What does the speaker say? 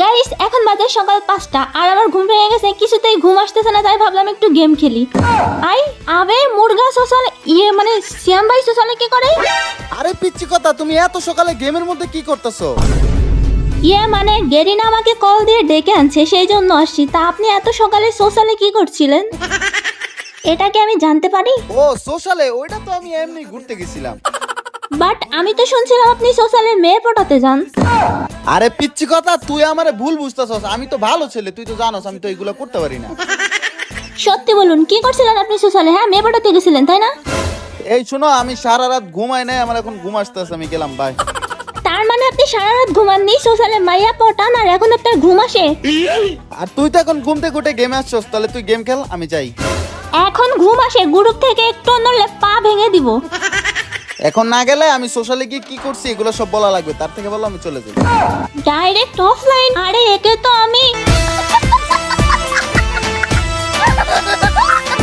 Guys এখন বাজে সকাল পাঁচটা আর আমার ঘুম ভেঙে গেছে কিছুতেই ঘুম আসতেছে না তাই ভাবলাম একটু গেম খেলি। আই আবে মুরগা সোশ্যাল ইয়ে মানে শ্যাম ভাই সোশ্যালে কি করে? আরে পিচ্ছি কথা তুমি এত সকালে গেমের মধ্যে কি করতেছো? ইয়ে মানে গেরিনা আমাকে কল দিয়ে ডেকে আনছে সেই জন্য আসছি। তা আপনি এত সকালে সোশ্যালে কি করছিলেন? এটা কি আমি জানতে পারি? ও সোশ্যালে ওইটা তো আমি এমনি ঘুরতে গেছিলাম। বাট আমি তো শুনছিলাম আপনি সোশ্যালে মেয়ে পটাতে যান। আরে পিচ্ছি কথা তুই আমারে ভুল বুঝতেছস। আমি তো ভালো ছেলে তুই তো জানোস আমি তো এগুলো করতে পারি না। সত্যি বলুন কি করছিলেন আপনি সোশ্যালে হ্যাঁ? মেয়ে পটাতে গেছিলেন তাই না? এই শোনো আমি সারা রাত ঘুমাই নাই আমার এখন ঘুম আসতেছে আমি গেলাম বাই তার মানে আপনি সারা রাত ঘুমাননি সোশ্যালে মাইয়া পটান আর এখন আপনার ঘুম আসে? আর তুই তো এখন ঘুম থেকে উঠে গেমে আসছস তাহলে তুই গেম খেল আমি যাই। এখন ঘুম আসে গ্রুপ থেকে একটু নড়লে পা ভেঙে দিব। এখন না গেলে আমি সোশ্যালে গিয়ে কি করছি, এগুলো সব বলা লাগবে। তার থেকে বলো আমি চলে যাই ডাইরেক্ট অফলাইন আরে, একে তো আমি।